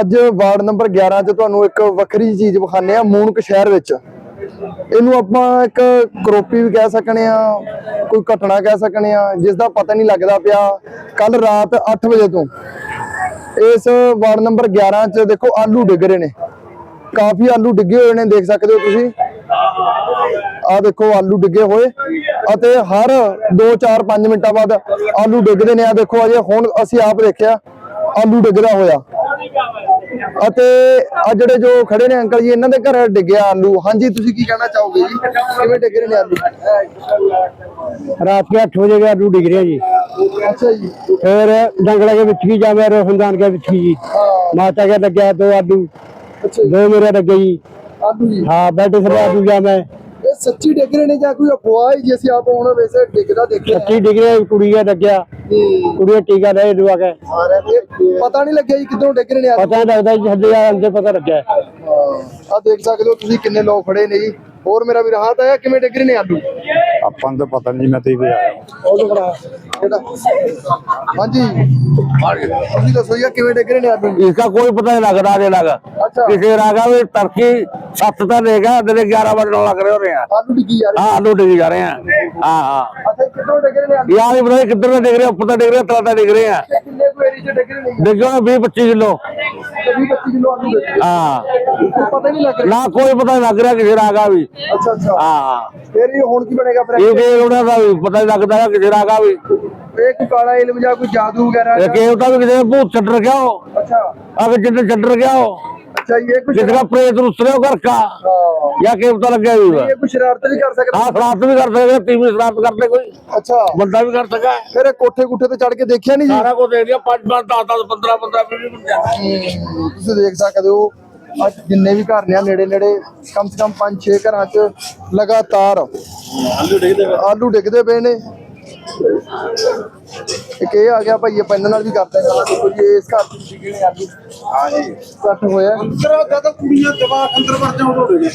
ਅੱਜ ward number 11 'ਚ ਤੁਹਾਨੂੰ ਇੱਕ ਵੱਖਰੀ ਚੀਜ਼ ਵਿਖਾਣੇ ਆ ਮੂਨਕ ਸ਼ਹਿਰ ਵਿੱਚ। ਇਹਨੂੰ ਆਪਾਂ ਇੱਕ ਕਰੋਪੀ ਵੀ ਕਹਿ ਸਕਨੇ ਆ ਕੋਈ ਘਟਨਾ ਕਹਿ ਸਕਨੇ ਆ ਜਿਸ ਦਾ ਪਤਾ ਨਹੀਂ ਲੱਗਦਾ ਪਿਆ ਕੱਲ ਰਾਤ 8 ਵਜੇ ਤੋਂ। ਇਸ ਵਾਰਡ ਨੰਬਰ 11 'ਚ ਦੇਖੋ ਆਲੂ ਡਿੱਗ ਰਹੇ ਨੇ। ਕਾਫੀ ਆਲੂ ਡਿੱਗੇ ਹੋਏ ਨੇ, ਦੇਖ ਸਕਦੇ ਹੋ ਤੁਸੀਂ। ਆ ਦੇਖੋ ਆਲੂ ਡਿੱਗੇ ਹੋਏ ਅਤੇ ਹਰ 2 4 5 ਮਿੰਟਾਂ ਬਾਅਦ ਆਲੂ ਡਿੱਗਦੇ ਨੇ। ਆ ਦੇਖੋ ਅਜੇ ਹੁਣ ਅਸੀਂ ਆਪ ਦੇਖਿਆ, ਆਲੂ ਡਿੱਗਦਾ ਹੋਇਆ। ਅਤੇ ਆ ਜਿਹੜੇ ਜੋ ਖੜੇ ਨੇ ਅੰਕਲ ਜੀ ਇਹਨਾਂ ਦੇ ਘਰ ਡਿੱਗਿਆ ਆਲੂ। ਹਾਂਜੀ ਤੁਸੀਂ ਕੀ ਕਹਿਣਾ ਚਾਹੋਗੇ ਜੀ? ਕਿਵੇਂ ਡਿੱਗ ਰਹੇ ਨੇ ਆਲੂ? ਰਾਤ ਕੇ 8 ਵਜੇ ਆਲੂ ਡਿੱਗ ਰਿਹਾ ਜੀ। ਅੱਛਾ ਜੀ। ਫਿਰ ਡੰਗੜਾ ਦੇ ਵਿੱਚ ਵੀ ਜਾਵੇ ਰੋਹਨਦਾਨ ਦੇ ਵਿੱਚ ਜੀ। ਮਾਤਾ ਕੇ ਲੱਗਿਆ ਦੋ ਆਲੂ। ਦੋ ਮੇਰੇ ਲੱਗੇ ਜੀ। ਆਲੂ ਜੀ। ਹਾਂ ਬੈਠੇ ਸਭ ਆਲੂ ਜਾ ਮੈਂ ਸੱਚੀ ਡਿੱਗ ਰਹੇ ਨੇ ਜਾਂ ਕੋਈ ਅਫਵਾਹ ਹੈ ਜੀ ਅਸੀਂ ਆਪ ਹੁਣ ਵੈਸੇ ਡਿੱਗਦਾ ਦੇਖਿਆ सच्ची डिग रही कुड़ी का लग गया कुड़ी टीका ले लुआ के ਸਾਰਿਆਂ ਦੇ ਪਤਾ ਨਹੀਂ ਲੱਗਿਆ ਜੀ ਕਿੱਧਰੋਂ ਡਿੱਗ ਰਹੇ ਨੇ ਆਲੂ पता नहीं लगता जी हल्ले अंदर पता लग गया ਆ ਦੇਖ ਸਕਦੇ ਹੋ ਤੁਸੀਂ ਕਿੰਨੇ ਲੋਕ ਖੜੇ ਨੇ ਜੀ ਹੋਰ ਮੇਰਾ ਵੀਰ ਹੱਥ ਆਇਆ ਕਿਵੇਂ ਡਿੱਗ ਰਹੇ ਨੇ ਆਲੂ ਆਪਾਂ ਨੂੰ ਤਾਂ ਪਤਾ ਨਹੀਂ ਮੈਂ ਤੇ ਹੀ ਆਇਆ ਉਹ ਤੋਂ ਬੜਾ ਕਿਹੜਾ ਹਾਂਜੀ ਤੁਸੀਂ ਦੱਸੋ ਜੀ ਕਿਵੇਂ ਡਿੱਗ ਰਹੇ ਨੇ ਆਲੂ इसका कोई पता नहीं लग रहा आगे लगा ਕਿਸੇ ਰਾਗਾ ਵੀ ਤੜਕੀ 7 ਤਾਂ ਲੈ ਗਿਆ 11 ਵਜੇ ਨਾਲ ਲੱਗ ਰਹੇ ਹੋ ਰਹੇ। ਆ ਆਲੂ ਡਿੱਗੀ ਜਾ ਰਹੇ ਆ। ਹਾਂ ਹਾਂ। ਅੱਛਾ ਕਿੱਥੋਂ ਡਿੱਗ ਰਹੇ ਨੇ ਯਾਰ ਇਹ ਬੜਾ ਕਿੱਧਰ ਨੇ ਡਿੱਗ ਰਹੇ ਉੱਪਰ ਤਾਂ ਡਿੱਗ ਰਹੇ ਤਲਾ ਤਾਂ ਪਤਾ ਨਹੀਂ ਲੱਗ ਰਿਹਾ। ਨਾ ਕੋਈ ਪਤਾ ਲੱਗ ਰਿਹਾ ਕਿਸੇ ਰਾਗਾ ਵੀ। ਅੱਛਾ ਅੱਛਾ। ਹਾਂ। ਹੁਣ ਕੀ ਬਣੇਗਾ ਇਹ ਉਹਨਾਂ ਦਾ ਪਤਾ ਨਹੀਂ ਲੱਗਦਾ ਕਿਸੇ ਰਾਗਾ ਵੀ। ਇਹ ਕੋਈ ਕਾਲਾ ਇਲਮ ਜਾਂ ਕੋਈ ਜਾਦੂ ਵਗੈਰਾ ਇਹ ਤਾਂ ਕਿਸੇ ਭੂਤ ਛੱਡ ਰਿਹਾ ਉਹ। ਅੱਛਾ। ਅਗਰ ਜਿੱਦ ਛੱਡ ਰਿਹਾ ਉਹ। ਅੱਛਾ ਇਹ ਕੁਝ जिसका प्रेत रुसरे हो घर का ਹਾਂ या के पता लग गया भी ਇਹ ਕੋਈ ਸ਼ਰਾਰਤ ਵੀ ਕਰ सकता हाँ शरारत भी कर सकते तीन शरारत करते कोई ਅੱਛਾ बंदा भी कर सका है ਫਿਰ ਇਹ ਕੋਠੇ ਕੁੱਠੇ ਤੇ ਚੜ ਕੇ ਦੇਖਿਆ ਨਹੀਂ ਜੀ सारा को दे दिया पाँच पाँच दस दस पंद्रह पंद्रह मिनट बन जाते ਹਮ, ਤੁਸੀਂ ਦੇਖ ਸਕਦੇ ਹੋ ਅੱਜ ਜਿੰਨੇ ਵੀ ਘਰ ਨੇ ਆ ਨੇੜੇ ਨੇੜੇ ਕਮ ਸੇ ਕਮ 5-6 ਘਰਾਂ 'ਚ ਲਗਾਤਾਰ ਆਲੂ ਡਿੱਗਦੇ ਆਲੂ ਡਿੱਗਦੇ ਪਏ ਨੇ ਇੱਕ ਇਹ ਆ ਗਿਆ ਭਾਈ ਆਪਾਂ ਇਹਨਾਂ ਨਾਲ ਵੀ ਕਰਦੇ ਹਾਂ ਦੇਖੋ ਜੀ ਇਸ ਘਰ 'ਚ ਡਿੱਗੇ ਨੇ ਆਲੂ ਹਾਂ ਜੀ ਕੱਟ ਹੋਇਆ? ਅੰਦਰ ਜਦੋਂ ਕੁੜੀਆਂ ਜਵਾਕ ਅੰਦਰ ਵੜ ਜਾਉਂ ਹੋਵੇ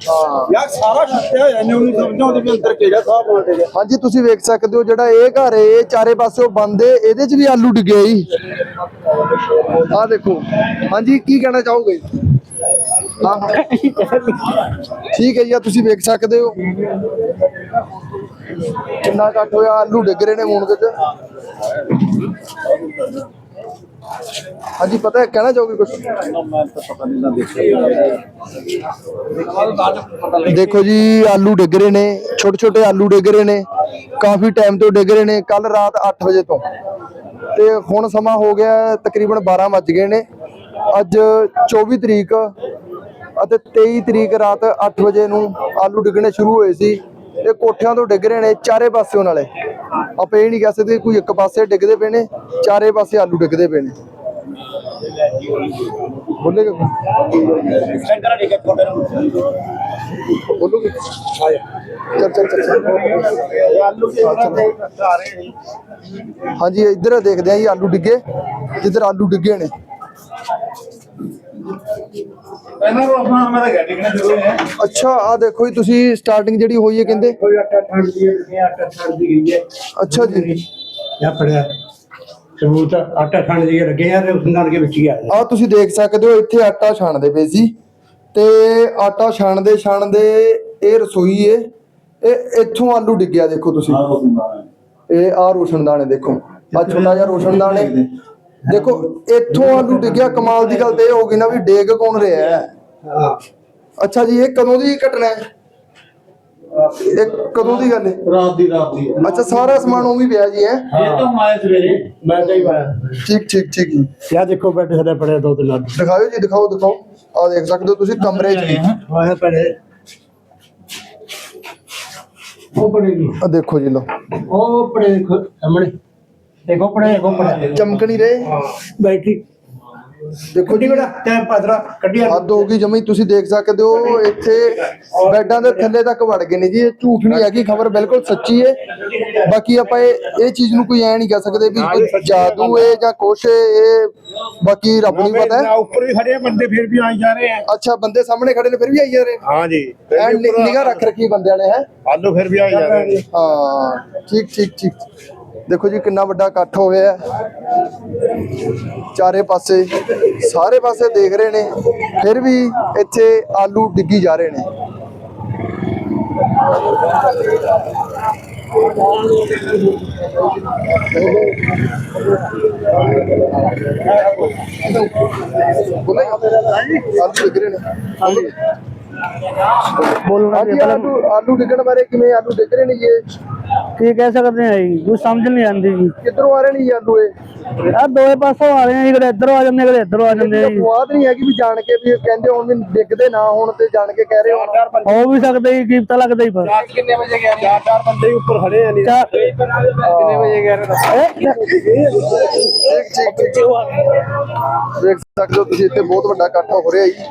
ਹਾਂ। ਯਾਰ ਸਾਰਾ ਛੱਟਿਆ ਹੋਇਆ ਨੇ ਉਹਨੂੰ ਸਮਝਾਉਂਦੇ ਵੀ ਅੰਦਰ ਕਿਹੜਾ ਸਾਹ ਬਣਾ ਦੇ ਹਾਂਜੀ ਤੁਸੀਂ ਵੇਖ ਸਕਦੇ ਹੋ ਜਿਹੜਾ ਇਹ ਘਰ ਹੈ ਇਹ ਚਾਰੇ ਪਾਸਿਓਂ ਬੰਦ ਹੈ ਇਹਦੇ 'ਚ ਵੀ ਆਲੂ ਡਿੱਗੇ ਜੀ। ਆਹ ਦੇਖੋ। ਹਾਂਜੀ ਕੀ ਕਹਿਣਾ ਚਾਹੋਗੇ? ਹਾਂ। ਠੀਕ ਹੈ ਜੀ ਤੁਸੀਂ ਵੇਖ ਸਕਦੇ ਹੋ। ਕਿੰਨਾ ਘੱਟ ਹੋਇਆ ਆਲੂ ਡਿੱਗ ਰਹੇ ਨੇ ਮੂਨਕ 'ਚ ਹਾਂਜੀ, ਪਤਾ ਹੈ, ਕਹਿਣਾ ਚਾਹੋਗੇ ਕੁਝ ਦੇਖੋ ਜੀ, ਆਲੂ ਡਿੱਗ ਰਹੇ ਨੇ ਛੋਟੇ ਛੋਟੇ ਆਲੂ ਡਿੱਗ ਰਹੇ ਨੇ, ਕਾਫੀ ਟਾਈਮ ਤੋਂ ਡਿੱਗ ਰਹੇ ਨੇ ਕੱਲ ਰਾਤ 8 ਵਜੇ ਤੋਂ। ਤੇ ਹੁਣ ਸਮਾਂ ਹੋ ਗਿਆ ਤਕਰੀਬਨ 12 ਵੱਜ ਗਏ ਨੇ। ਅੱਜ 24 ਤਰੀਕ ਅਤੇ 23 ਤਰੀਕ ਰਾਤ 8 ਵਜੇ ਨੂੰ ਆਲੂ ਡਿੱਗਣੇ ਸ਼ੁਰੂ ਹੋਏ ਸੀ। ਇਹ ਕੋਠਿਆਂ ਤੋਂ ਡਿੱਗ ਰਹੇ ਨੇ, ਚਾਰੇ ਪਾਸਿਓਂ ਨਾਲੇ ਆਪਾਂ ਇਹ ਨਹੀਂ ਕਹਿ ਸਕਦੇ ਕੋਈ ਇੱਕ ਪਾਸੇ ਡਿੱਗਦੇ ਪਏ ਨੇ, ਚਾਰੇ ਪਾਸੇ ਆਲੂ ਡਿੱਗਦੇ ਪਏ ਨੇ। ਬੋਲੇਗਾ ਬੋਲੋਗੇ? ਚੱਲ ਚੱਲ ਚੱਲ। ਹਾਂਜੀ, ਇੱਧਰ ਦੇਖਦੇ ਆ ਜੀ, ਆਲੂ ਡਿੱਗੇ, ਜਿੱਧਰ ਆਲੂ ਡਿੱਗੇ ਨੇ ਇਹਨਾਂ ਨੂੰ ਆਪਣਾ ਮੈਂ ਤਾਂ ਗੱਡੀ ਕਿਨੇ ਜ਼ਰੂਰ ਹੈ ਅੱਛਾ ਆ ਦੇਖੋ ਜੀ ਤੁਸੀਂ ਸਟਾਰਟਿੰਗ ਜਿਹੜੀ ਹੋਈ ਹੈ ਕਹਿੰਦੇ? ਕੋਈ 8 8 ਦੀ ਹੈ 8 8 ਦੀ ਗਈ ਹੈ। ਅੱਛਾ ਜੀ। ਇਹ ਪੜਿਆ ਤੇ ਉਸ ਦੇਖ ਸਕਦੇ ਹੋ ਇੱਥੇ ਆਟਾ ਛਾਣਦੇ ਪਏ ਸੀ। ਤੇ ਆਟਾ ਛਾਣਦੇ ਛਾਣਦੇ ਇਹ ਰਸੋਈ ਏ ਇਹ ਇੱਥੋਂ ਆਲੂ ਡਿੱਗਿਆ ਦੇਖੋ ਤੁਸੀਂ। ਇਹ ਆ ਰੋਸ਼ਨਦਾਨੇ ਦੇਖੋ। ਆ ਛੋਟਾ ਜਿਹਾ ਰੋਸ਼ਨਦਾਨ ਏ ਦੇਖੋ ਇੱਥੋਂ ਆਲੂ ਡਿੱਗਿਆ ਕਮਾਲ ਦੀ ਗੱਲ ਤੇ ਹੋ ਗਈ ਨਾ ਵੀ ਡੇਗ ਕੌਣ ਰਿਹਾ ਹੈ? ਅੱਛਾ ਜੀ ਇਹ ਕਦੋਂ ਦੀ ਘਟਨਾ ਹੈ? ਇਹ ਕਦੋਂ ਦੀ ਗੱਲ ਹੈ? ਰਾਤ ਦੀ ਰਾਤ ਦੀ। ਅੱਛਾ ਸਾਰਾ ਸਮਾਨ ਉਵੇਂ ਹੀ ਪਿਆ ਜੀ ਹੈ? ਇਹ ਤਾਂ ਮਾਇਆ ਸਵੇਰੇ ਮੈਂ ਤਾਂ ਹੀ ਪਾਇਆ। ਠੀਕ ਠੀਕ ਠੀਕ ਜੀ। ਯਾ ਦੇਖੋ ਬੈਠੇ ਸਾਡੇ ਪੜੇ ਦੋ ਤਿੰਨ ਦਿਖਾਓ ਜੀ ਦਿਖਾਓ ਦਿਖਾਓ। ਆ ਦੇਖ ਸਕਦੇ ਹੋ ਤੁਸੀਂ ਕਮਰੇ 'ਚ ਵੀ ਆਏ ਪੜੇ। ਉਹ ਪੜੇ ਆ ਦੇਖੋ ਜੀ ਲੋ ਉਹ ਪੜੇ ਦੇਖੋ ਸਾਹਮਣੇ। ਦੇਖੋ ਪੜੇ ਗੋਪੜੇ। ਚਮਕ ਨਹੀਂ ਰਹੇ। ਬੈਟਰੀ ਦੇਖੋ ਜੀ। ਬੜਾ ਟਾਈਮ ਪਾਦਰਾ ਕੱਢਿਆ ਹੱਦ ਹੋ ਗਈ ਜਮੀ ਤੁਸੀਂ ਦੇਖ ਸਕਦੇ ਹੋ ਇੱਥੇ ਬੈੱਡਾਂ ਦੇ ਥੱਲੇ ਤੱਕ ਵੜ ਗਏ ਨੇ ਜੀ। ਇਹ ਝੂਠ ਨਹੀਂ ਹੈਗੀ ਖਬਰ ਬਿਲਕੁਲ ਸੱਚੀ ਹੈ ਬਾਕੀ ਆਪਾਂ ਇਹ ਇਹ ਚੀਜ਼ ਨੂੰ ਕੋਈ ਐ ਨਹੀਂ ਕਹਿ ਸਕਦੇ ਵੀ ਜਾਦੂ ਹੈ ਜਾਂ ਕੁਛ ਹੈ, ਇਹ ਬਾਕੀ ਰੱਬ ਨੂੰ ਪਤਾ ਉੱਪਰ ਵੀ ਖੜੇ ਬੰਦੇ ਫਿਰ ਵੀ ਆਈ ਜਾ ਰਹੇ ਆ। ਅੱਛਾ ਬੰਦੇ ਸਾਹਮਣੇ ਖੜੇ ਨੇ ਫਿਰ ਵੀ ਆਈ ਜਾ ਰਹੇ ਹਾਂ ਜੀ। ਐ ਨਿਗਾਹ ਰੱਖ ਰੱਖੀ ਬੰਦਿਆਂ ਨੇ ਹੈ? ਆਲੂ ਫਿਰ ਵੀ ਆਈ ਜਾ ਰਹੇ ਹਾਂ ਠੀਕ ਠੀਕ ਠੀਕ। ਦੇਖੋ ਜੀ ਕਿੰਨਾ ਵੱਡਾ ਇਕੱਠ ਹੋਇਆ ਚਾਰੇ ਪਾਸੇ ਸਾਰੇ ਪਾਸੇ ਦੇਖ ਰਹੇ ਨੇ ਫਿਰ ਵੀ ਇੱਥੇ ਆਲੂ ਡਿੱਗੀ ਜਾ ਰਹੇ ਨੇ। ਆਲੂ ਡਿੱਗ ਰਹੇ ਨੇ। ਹਾਂਜੀ। ਬੋਲਣਾ ਹਾਂਜੀ ਆਲੂ ਆਲੂ ਡਿੱਗਣ ਬਾਰੇ ਕਿਵੇਂ ਆਲੂ ਡਿੱਗ ਰਹੇ ਨੇ ਇਹ? ਕੀ ਕਹਿ ਸਕਦੇ ਆ ਜੀ? ਕੁਝ ਸਮਝ ਨਹੀਂ ਆਉਂਦੀ ਜੀ। ਕਿੱਧਰੋਂ ਆ ਰਹੇ ਨੇ ਆਲੂ ਇਹ? ਆ ਦੋਵੇਂ ਪਾਸੋਂ ਆ ਰਹੇ ਆ ਜੀ ਕਦੇ ਇੱਧਰੋਂ ਆ ਜਾਂਦੇ ਕਦੇ ਇੱਧਰੋਂ ਆ ਜਾਂਦੇ ਆ ਜੀ। ਅਪਵਾਦ ਨਹੀਂ ਹੈਗੀ ਵੀ ਜਾਣ ਕੇ ਵੀ ਕਹਿੰਦੇ ਹੁਣ ਵੀ ਡਿੱਗਦੇ ਨਾ ਹੋਣ ਤੇ ਜਾਣ ਕੇ ਕਹਿ ਰਹੇ ਹੋ ਹੋ ਵੀ ਸਕਦੇ ਜੀ ਕੀ ਪਤਾ ਲੱਗਦਾ ਹੀ ਪਰ। ਕਿੰਨੇ ਵਜੇ ਗਿਆ ਚਾਰ ਚਾਰ ਬੰਦੇ ਹੀ ਉੱਪਰ ਖੜੇ ਆ ਨਹੀਂ ਕਿੰਨੇ ਵਜੇ ਗਿਆ ਠੀਕ ਠੀਕ ਠੀਕ ਦੇਖ ਸਕਦੇ ਹੋ ਤੁਸੀਂ ਇੱਥੇ ਬਹੁਤ ਵੱਡਾ ਇਕੱਠ ਹੋ ਰਿਹਾ ਜੀ।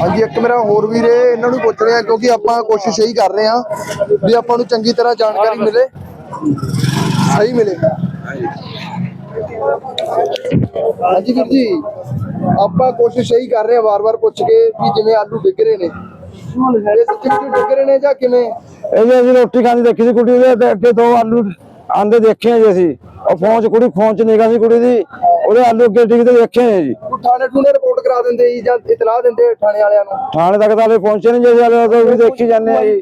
ਹਾਂਜੀ, ਇੱਕ ਮੇਰਾ ਹੋਰ ਵੀਰ, ਇਹਨਾਂ ਨੂੰ ਪੁੱਛ ਰਿਹਾ ਕਿਉਂਕਿ ਆਪਾਂ ਕੋਸ਼ਿਸ਼ ਇਹੀ ਕਰ ਰਹੇ ਹਾਂ ਵੀ ਆਪਾਂ ਨੂੰ ਚੰਗੀ ਤਰ੍ਹਾਂ ਜਾਣਕਾਰੀ ਮਿਲੇ। ਸਹੀ ਮਿਲੇ। ਹਾਂਜੀ ਵੀਰ ਜੀ, ਆਪਾਂ ਕੋਸ਼ਿਸ਼ ਇਹੀ ਕਰ ਰਹੇ ਹਾਂ ਵਾਰ-ਵਾਰ ਪੁੱਛ ਕੇ ਵੀ ਜਿਵੇਂ ਆਲੂ ਡਿੱਗ ਰਹੇ ਨੇ। ਇਹ ਸੱਚੀ ਡਿੱਗ ਰਹੇ ਨੇ ਜਾਂ ਕਿਵੇਂ? ਇਹ ਅਸੀਂ ਰੋਟੀ ਖਾਂਦੀ ਦੇਖੀ ਸੀ ਕੁੜੀ ਦੇ ਅੱਗੇ ਦੋ ਆਲੂ ਆਂਦੇ ਦੇਖੇ ਆ ਜੀ ਅਸੀਂ। ਉਹ ਫੋਨ ਚ ਕੁੜੀ ਫੋਨ ਚ ਨਿਗਾ ਸੀ ਕੁੜੀ ਦੀ। ਉਹਦੇ ਆਲੂ ਅੱਗੇ ਡਿੱਗਦੇ ਦੇਖੇ ਆ ਜੀ। ਕੋਈ ਥਾਣੇ ਠੂਣੇ ਰਿਪੋਰਟ ਕਰਾ ਦਿੰਦੇ ਜੀ ਜਾਂ ਇਤਲਾਹ ਦਿੰਦੇ ਥਾਣੇ ਵਾਲਿਆਂ ਨੂੰ? ਥਾਣੇ ਤੱਕ ਤਾਂ ਹਲੇ ਪਹੁੰਚੇ ਨਹੀਂ ਜੀ ਹਲੇ ਤਾਂ ਵੀ ਦੇਖੀ ਜਾਂਦੇ ਆ ਜੀ।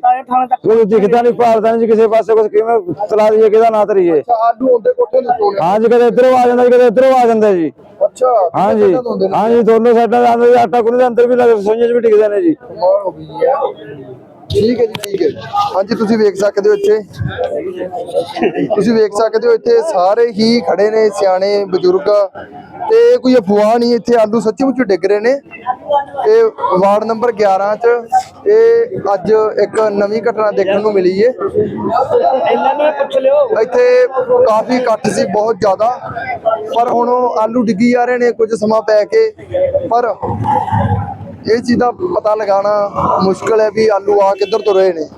ਕੋਈ ਦਿਖਦਾ ਨਹੀਂ। ਭਾਲਦਾ ਨਹੀਂ ਜੀ ਕਿਸੇ ਪਾਸੇ ਕੁਝ ਕਿਵੇਂ ਤਲਾ ਦਈਏ ਕਿਹਦਾ ਨਾਂ ਤਰੀਏ ਅੱਛਾ ਆਲੂ ਹੁੰਦੇ ਕੋਠੇ ਨੇ ਹਾਂ ਜੀ ਕਦੇ ਇੱਧਰੋਂ ਆ ਜਾਂਦਾ ਜੀ ਕਦੇ ਇੱਧਰੋਂ ਆ ਜਾਂਦਾ ਜੀ। ਅੱਛਾ ਹਾਂ ਜੀ? ਹਾਂ ਜੀ ਦੋਨੋਂ ਸਾਈਡਾਂ ਦੇ ਆਂਦੇ ਜੀ ਆਟਾ ਗੁੰਨ ਦੇ ਅੰਦਰ ਵੀ ਲੱਗ ਰਸੋਈਆਂ 'ਚ ਵੀ ਡਿੱਗਦੇ ਨੇ ਜੀ। ਕਮਾਲ ਹੋ ਗਈ ਜੀ ਇਹ। ਠੀਕ ਹੈ ਜੀ, ਠੀਕ ਹੈ ਹਾਂਜੀ, ਤੁਸੀਂ ਵੇਖ ਸਕਦੇ ਹੋ ਇੱਥੇ। ਤੁਸੀਂ ਵੇਖ ਸਕਦੇ ਹੋ ਇੱਥੇ ਸਾਰੇ ਹੀ ਖੜੇ ਨੇ ਸਿਆਣੇ ਬਜ਼ੁਰਗ। ਤੇ ਕੋਈ ਅਫਵਾਹ ਨਹੀਂ, ਇੱਥੇ ਆਲੂ ਸੱਚੀ ਮੁੱਚ ਡਿੱਗ ਰਹੇ ਨੇ। ਇਹ ਵਾਰਡ ਨੰਬਰ 11 ਚ ਇਹ ਅੱਜ ਇੱਕ ਨਵੀਂ ਘਟਨਾ ਦੇਖਣ ਨੂੰ ਮਿਲੀ ਏ। ਇੱਥੇ ਕਾਫੀ ਇਕੱਠ ਸੀ, ਬਹੁਤ ਜ਼ਿਆਦਾ। ਪਰ ਹੁਣ ਆਲੂ ਡਿੱਗੀ ਜਾ ਰਹੇ ਨੇ, ਕੁਝ ਸਮਾਂ ਪੈ ਕੇ। ਪਰ ਇਹ ਚੀਜ਼ ਦਾ ਪਤਾ ਲਗਾਉਣਾ ਮੁਸ਼ਕਲ ਹੈ ਵੀ ਆਲੂ ਆ ਕਿੱਧਰ ਤੋਂ ਰਹੇ ਨੇ।